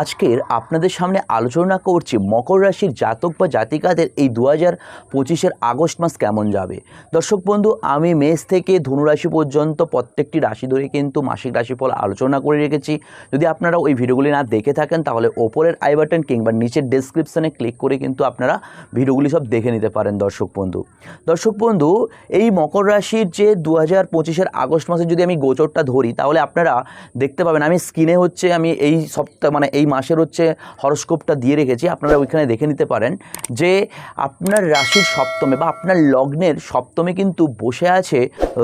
আজকের আপনাদের সামনে আলোচনা করছি মকর রাশির জাতক বা জাতিকাদের এই দু হাজার পঁচিশের আগস্ট মাস কেমন যাবে। দর্শক বন্ধু, আমি মেষ থেকে ধনুরাশি পর্যন্ত প্রত্যেকটি রাশি ধরে কিন্তু মাসিক রাশিফল আলোচনা করে রেখেছি। যদি আপনারা ওই ভিডিওগুলি না দেখে থাকেন, তাহলে ওপরের আই বাটন কিংবা নিচের ডেসক্রিপশনে ক্লিক করে কিন্তু আপনারা ভিডিওগুলি সব দেখে নিতে পারেন দর্শক বন্ধু। দর্শক বন্ধু, এই মকর রাশির যে দু হাজার পঁচিশের আগস্ট মাসে যদি আমি গোচরটা ধরি, তাহলে আপনারা দেখতে পাবেন, আমি স্ক্রিনে হচ্ছে আমি এই সপ্তাহ মানে এই মাসের হচ্ছে হরস্কোপটা দিয়ে রেখেছি, আপনারা ওইখানে দেখে নিতে পারেন যে আপনার রাশির সপ্তমে বা আপনার লগ্নের সপ্তমে কিন্তু বসে আছে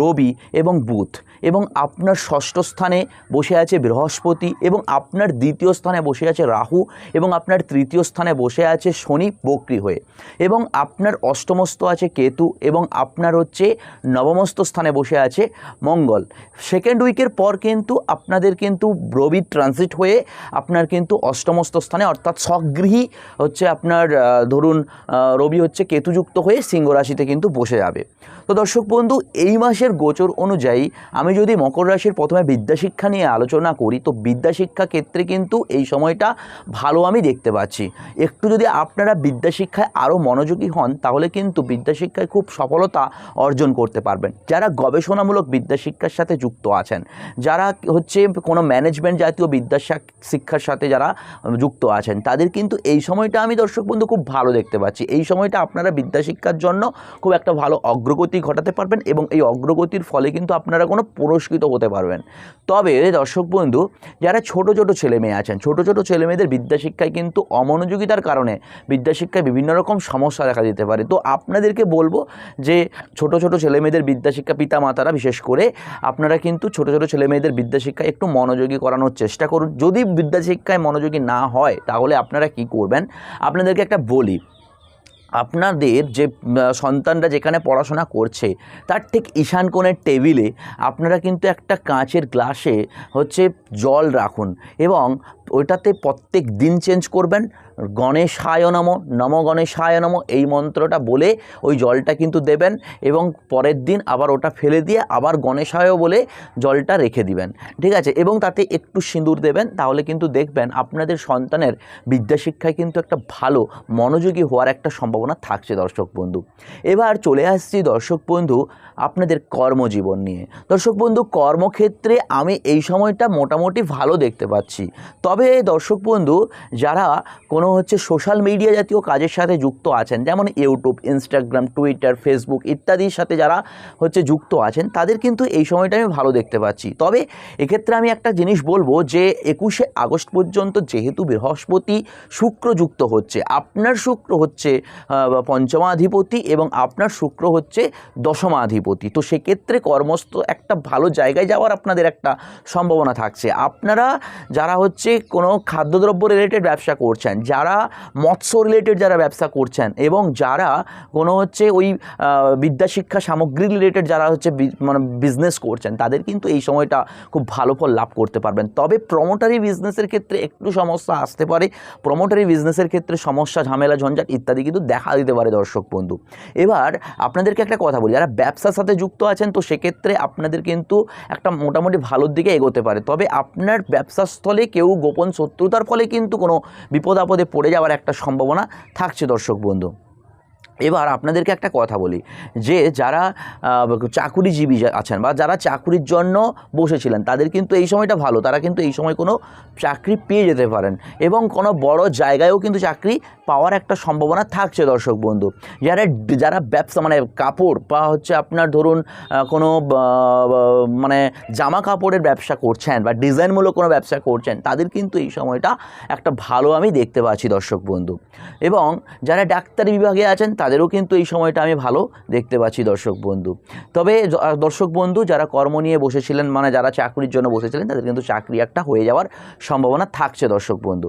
রবি এবং বুধ। এবং আপনার ষষ্ঠ স্থানে বসে আছে বৃহস্পতি এবং আপনার দ্বিতীয় স্থানে বসে আছে রাহু এবং আপনার তৃতীয় স্থানে বসে আছে শনি বক্রি হয়ে। এবং আপনার অষ্টমস্ত আছে কেতু এবং আপনার হচ্ছে নবমস্ত স্থানে বসে আছে মঙ্গল। সেকেন্ড উইকের পর কিন্তু আপনাদের কিন্তু রবি ট্রানজিট হয়ে আপনার কিন্তু অষ্টমস্ত স্থানে অর্থাৎ স্বগৃহী হচ্ছে আপনার ধরুন রবি হচ্ছে কেতুযুক্ত হয়ে সিংহ রাশিতে কিন্তু বসে যাবে। তো দর্শক বন্ধু, এই মাসের গোচর অনুযায়ী আমি যদি মকর রাশির প্রথমে বিদ্যাশিক্ষা নিয়ে আলোচনা করি, তো বিদ্যাশিক্ষা ক্ষেত্রে কিন্তু এই সময়টা ভালো আমি দেখতে পাচ্ছি। একটু যদি আপনারা বিদ্যাশিক্ষায় আরও মনোযোগী হন, তাহলে কিন্তু বিদ্যাশিক্ষায় খুব সফলতা অর্জন করতে পারবেন। যারা গবেষণামূলক বিদ্যাশিক্ষার সাথে যুক্ত আছেন, যারা হচ্ছে কোনো ম্যানেজমেন্ট জাতীয় বিদ্যা শিক্ষার সাথে যারা যুক্ত আছেন, তাদের কিন্তু এই সময়টা আমি দর্শক বন্ধু খুব ভালো দেখতে পাচ্ছি। এই সময়টা আপনারা বিদ্যাশিক্ষার জন্য খুব একটা ভালো অগ্রগতি ঘটাতে পারবেন এবং এই অগ্রগতির ফলে কিন্তু আপনারা কোনো পুরস্কৃত হতে পারবেন। তবে দর্শক বন্ধু, যারা ছোট ছোট ছেলে মেয়ে আছেন, ছোট ছোট ছেলে মেয়েদের বিদ্যাশিক্ষায় কিন্তু অমনোযোগিতার কারণে বিদ্যাশিক্ষায় বিভিন্ন রকম সমস্যা দেখা দিতে পারে। তো আপনাদেরকে বলব যে, ছোট ছোট ছেলে মেয়েদের বিদ্যাশিক্ষা পিতা মাতারা বিশেষ করে আপনারা কিন্তু ছোট ছোট ছেলে মেয়েদের বিদ্যাশিক্ষায় একটু মনোযোগী করানোর চেষ্টা করুন। যদি বিদ্যাশিক্ষায় মনোযোগী না হয়, তাহলে আপনারা কি করবেন? আপনাদেরকে একটা বলি আপনাদের যে সন্তানরা যেখানে পড়াশোনা করছে, তার ঠিক ঈশান কোণের টেবিলে আপনারা কিন্তু একটা কাঁচের গ্লাসে হচ্ছে জল রাখুন এবং ওইটাতে প্রত্যেক দিন চেঞ্জ করবেন। গণেশায় নম নম গণেশায় নম, এই মন্ত্রটা বলে ওই জলটা কিন্তু দেবেন এবং পরের দিন আবার ওটা ফেলে দিয়ে আবার গণেশ গণেশায় বলে জলটা রেখে দিবেন। ঠিক আছে? এবং তাতে একটু সিঁদুর দেবেন, তাহলে কিন্তু দেখবেন আপনাদের সন্তানের বিদ্যাশিক্ষায় কিন্তু একটা ভালো, মনোযোগী হওয়ার একটা সম্ভাবনা থাকছে দর্শক বন্ধু। এবার চলে আসছি দর্শক বন্ধু আপনাদের কর্মজীবন নিয়ে। দর্শক বন্ধু, কর্মক্ষেত্রে আমি এই সময়টা মোটামুটি ভালো দেখতে পাচ্ছি। তবে দর্শক বন্ধু, যারা কোনো হচ্ছে সোশ্যাল মিডিয়া জাতীয় কাজের সাথে যুক্ত আছেন, যেমন ইউটিউব, ইনস্টাগ্রাম, টুইটার, ফেসবুক ইত্যাদির সাথে যারা হচ্ছে যুক্ত আছেন, তাদের কিন্তু এই সময়টা আমি ভালো দেখতে পাচ্ছি। তবে এক্ষেত্রে আমি একটা জিনিস বলব যে, একুশে আগস্ট পর্যন্ত যেহেতু বৃহস্পতি শুক্র যুক্ত হচ্ছে, আপনার শুক্র হচ্ছে পঞ্চমাধিপতি এবং আপনার শুক্র হচ্ছে দশমাধিপতি। তো সেক্ষেত্রে কর্মস্থ একটা ভালো জায়গায় যাওয়ার আপনাদের একটা সম্ভাবনা থাকছে। আপনারা যারা হচ্ছে কোনো খাদ্যদ্রব্য রিলেটেড ব্যবসা করছেন, যারা মৎস্য রিলেটেড যারা ব্যবসা করছেন এবং যারা কোনো হচ্ছে ওই বিদ্যাশিক্ষা সামগ্রী রিলেটেড যারা হচ্ছে মানে বিজনেস করছেন, তাদের কিন্তু এই সময়টা খুব ভালো ফল লাভ করতে পারবেন। তবে প্রমোটারি বিজনেসের ক্ষেত্রে একটু সমস্যা আসতে পারে। প্রমোটারি বিজনেসের ক্ষেত্রে সমস্যা, ঝামেলা, ঝঞ্ঝাট ইত্যাদি কিন্তু দেখা দিতে পারে দর্শক বন্ধু। এবার আপনাদেরকে একটা কথা বলি, যারা ব্যবসার সাথে যুক্ত আছেন, তো সেক্ষেত্রে আপনাদের কিন্তু একটা মোটামুটি ভালোর দিকে এগোতে পারে। তবে আপনার ব্যবসার স্থলে কেউ গোপন শত্রুতার ফলে কিন্তু কোনো বিপদ আপদে পড়ে যাওয়ার একটা সম্ভাবনা থাকছে দর্শক বন্ধু। এবার আপনাদেরকে একটা কথা বলি, যে যারা চাকুরিজীবী আছেন বা যারা চাকুরির জন্য বসেছিলেন, তাদের কিন্তু এই সময়টা ভালো, তারা কিন্তু এই সময় কোনো চাকরি পেয়ে যেতে পারেন এবং কোনো বড় জায়গায়ও কিন্তু চাকরি পাওয়ার একটা সম্ভাবনা থাকছে, দর্শক বন্ধু। যারা যারা ব্যবসা মানে কাপড় বা হচ্ছে আপনার ধরুন কোনো মানে জামা কাপড়ের ব্যবসা করছেন বা ডিজাইনমূলক কোনো ব্যবসা করছেন, তাদের কিন্তু এই সময়টা একটা ভালো আমি দেখতে পাচ্ছি, দর্শক বন্ধু। এবং যারা ডাক্তারি বিভাগে আছেন তাদেরও কিন্তু এই সময়টা আমি ভালো দেখতে পাচ্ছি দর্শক বন্ধু। তবে দর্শক বন্ধু, যারা কর্ম নিয়ে বসেছিলেন মানে যারা চাকরির জন্য বসেছিলেন, তাদের কিন্তু চাকরি একটা হয়ে যাওয়ার সম্ভাবনা থাকছে দর্শক বন্ধু।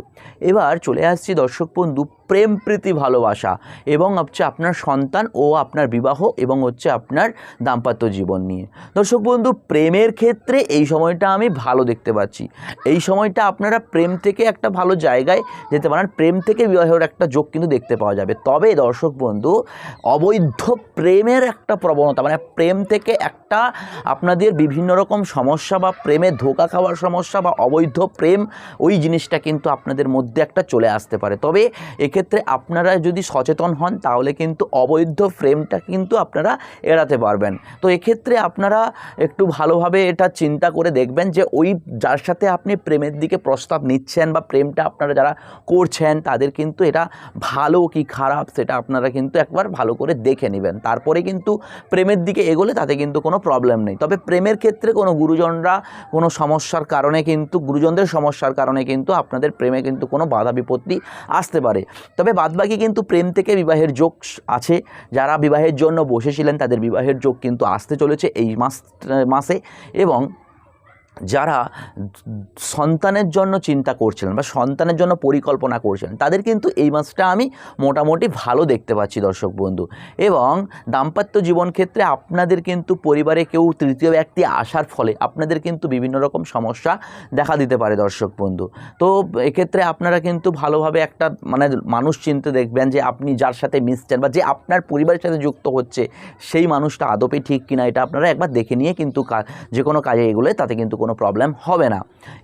এবার চলে আসছি দর্শক বন্ধু প্রেম প্রীতি ভালোবাসা এবং হচ্ছে আপনার সন্তান ও আপনার বিবাহ এবং হচ্ছে আপনার দাম্পত্য জীবন নিয়ে। দর্শক বন্ধু, প্রেমের ক্ষেত্রে এই সময়টা আমি ভালো দেখতে পাচ্ছি। এই সময়টা আপনারা প্রেম থেকে একটা ভালো জায়গায় যেতে পারেন, প্রেম থেকে বিবাহের একটা যোগ কিন্তু দেখতে পাওয়া যাবে। তবে দর্শক বন্ধু, অবৈধ প্রেমের একটা প্রবণতা মানে প্রেম থেকে একটা আপনাদের বিভিন্ন রকম সমস্যা বা প্রেমে ধোকা খাওয়ার সমস্যা বা অবৈধ প্রেম, ওই জিনিসটা কিন্তু আপনাদের মধ্যে একটা চলে আসতে পারে। তবে এক্ষেত্রে আপনারা যদি সচেতন হন, তাহলে কিন্তু অবৈধ প্রেমটা কিন্তু আপনারা এড়াতে পারবেন। তো এক্ষেত্রে আপনারা একটু ভালোভাবে এটা চিন্তা করে দেখবেন যে, ওই যার সাথে আপনি প্রেমের দিকে প্রস্তাব নিচ্ছেন বা প্রেমটা আপনারা যারা করছেন, তাদের কিন্তু এটা ভালো কি খারাপ সেটা আপনারা কিন্তু একবার ভালো করে দেখে নেবেন। তারপরে কিন্তু প্রেমের দিকে এগোলে তাতে কিন্তু কোনো প্রবলেম নেই। তবে প্রেমের ক্ষেত্রে কোনো গুরুজনরা কোনো সমস্যার কারণে কিন্তু, গুরুজনদের সমস্যার কারণে কিন্তু আপনাদের প্রেমে কিন্তু কোনো বাধা বিপত্তি আসতে পারে। তবে বাদবাকি কিন্তু প্রেম থেকে বিবাহের যোগ আছে। যারা বিবাহের জন্য বসেছিলেন, তাদের বিবাহের যোগ কিন্তু আসতে চলেছে এই মাস, মাসে এবং যারা সন্তানের জন্য চিন্তা করছিলেন বা সন্তানের জন্য পরিকল্পনা করছেন তাদের কিন্তু এই মাসটা আমি মোটামুটি ভালো দেখতে পাচ্ছি, দর্শক বন্ধু। এবং দাম্পত্য জীবন ক্ষেত্রে আপনাদের কিন্তু পরিবারে কেউ তৃতীয় ব্যক্তি আসার ফলে আপনাদের কিন্তু বিভিন্ন রকম সমস্যা দেখা দিতে পারে, দর্শক বন্ধু। তো এক্ষেত্রে আপনারা কিন্তু ভালোভাবে একটা মানে মানুষ চিনতে দেখবেন যে আপনি যার সাথে মিশছেন বা যে আপনার পরিবারের সাথে যুক্ত হচ্ছে, সেই মানুষটা আদপে ঠিক কিনা, এটা আপনারা একবার দেখে নিয়ে কিন্তু যে কোনো কাজে এগুলো তাতে কিন্তু কোনো প্রবলেম হবে না।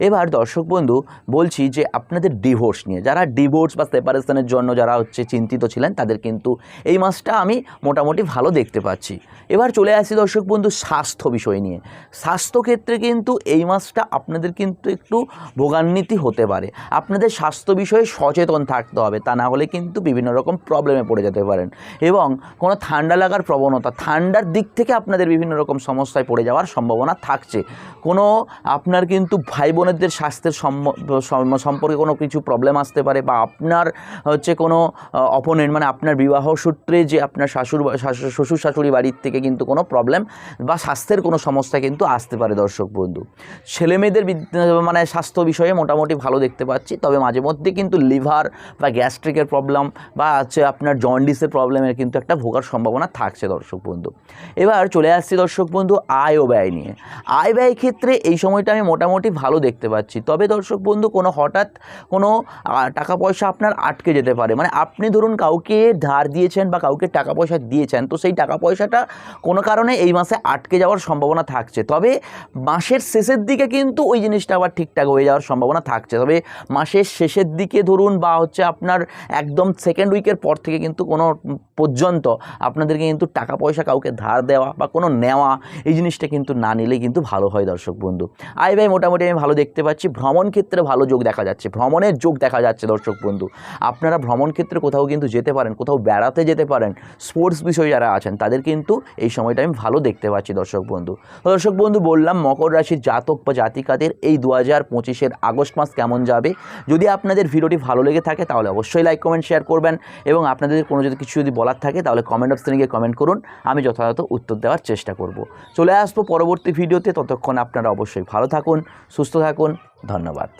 এবার দর্শক বন্ধু, বলছি যে আপনাদের ডিভোর্স নিয়ে, যারা ডিভোর্স বা সেপারেশনের জন্য যারা হচ্ছে চিন্তিত ছিলেন, তাদের কিন্তু এই মাসটা আমি মোটামুটি ভালো দেখতে পাচ্ছি। এবার চলে আসি দর্শক বন্ধু, স্বাস্থ্য বিষয় নিয়ে। স্বাস্থ্যক্ষেত্রে কিন্তু এই মাসটা আপনাদের কিন্তু একটু ভোগান্বিতি হতে পারে। আপনাদের স্বাস্থ্য বিষয়ে সচেতন থাকতে হবে, তা না হলে কিন্তু বিভিন্ন রকম প্রবলেমে পড়ে যেতে পারেন। এবং কোনো ঠান্ডা লাগার প্রবণতা, ঠান্ডার দিক থেকে আপনাদের বিভিন্ন রকম সমস্যায় পড়ে যাওয়ার সম্ভাবনা থাকছে। কোনো আপনার কিন্তু ভাই বোনেদের স্বাস্থ্যের সম্পর্কে কোনো কিছু প্রবলেম আসতে পারে বা আপনার হচ্ছে কোনো অপোনেন্ট মানে আপনার বিবাহ সূত্রে যে আপনার শাশুর শ্বশুর শাশুড়ি বাড়ির থেকে কিন্তু কোনো প্রবলেম বা স্বাস্থ্যের কোনো সমস্যা কিন্তু আসতে পারে দর্শক বন্ধু। ছেলে মেয়েদের মানে স্বাস্থ্য বিষয়ে মোটামুটি ভালো দেখতে পাচ্ছি, তবে মাঝে মধ্যে কিন্তু লিভার বা গ্যাস্ট্রিকের প্রবলেম বা হচ্ছে আপনার জন্ডিসের প্রবলেমের কিন্তু একটা ভোগার সম্ভাবনা থাকছে দর্শক বন্ধু। এবার চলে আসছি দর্শক বন্ধু আয় ও ব্যয় নিয়ে। আয় ব্যয় ক্ষেত্রে এই সময়টা আমি মোটামুটি ভালো দেখতে পাচ্ছি। তবে দর্শক বন্ধু, কোনো হঠাৎ কোনো টাকা পয়সা আপনার আটকে যেতে পারে। মানে আপনি ধরুন কাউকে ধার দিয়েছেন বা কাউকে টাকা পয়সা দিয়েছেন, তো সেই টাকা পয়সাটা কোনো কারণে এই মাসে আটকে যাওয়ার সম্ভাবনা থাকছে। তবে মাসের শেষের দিকে কিন্তু ওই জিনিসটা আবার ঠিকঠাক হয়ে যাওয়ার সম্ভাবনা থাকছে। তবে মাসের শেষের দিকে ধরুন বা হচ্ছে আপনার একদম সেকেন্ড উইকের পর থেকে কিন্তু কোনো পর্যন্ত আপনাদেরকে কিন্তু টাকা পয়সা কাউকে ধার দেওয়া বা কোনো নেওয়া, এই জিনিসটা কিন্তু না নিলে কিন্তু ভালো হয় দর্শক বন্ধু। আয় ব্যয় মোটামুটি আমি ভালো দেখতে পাচ্ছি। ভ্রমণ ক্ষেত্রে ভালো যোগ দেখা যাচ্ছে। ভ্রমণের যোগ দেখা যাচ্ছে, দর্শক বন্ধু। আপনারা ভ্রমণ ক্ষেত্রে কোথাও কিন্তু যেতে পারেন, কোথাও বেড়াতে যেতে পারেন। স্পোর্টস বিষয়ে যারা আছেন, তাদের কিন্তু এই সময়টা আমি ভালো দেখতে পাচ্ছি, দর্শক বন্ধু। দর্শক বন্ধু, বললাম মকর রাশির জাতক বা জাতিকাদের এই দু হাজার পঁচিশের আগস্ট মাস কেমন যাবে? যদি আপনাদের ভিডিওটি ভালো লেগে থাকে, তাহলে অবশ্যই লাইক কমেন্ট শেয়ার করবেন। এবং আপনাদের কোনো যদি কিছু যদি বলার থাকে, তাহলে কমেন্ট অপশানে গিয়ে কমেন্ট করুন। আমি যথাযথ উত্তর দেওয়ার চেষ্টা করব। চলে আসব পরবর্তী ভিডিওতে। ততক্ষণ আপনারা অবশ্যই ভালো থাকুন সুস্থ থাকুন ধন্যবাদ।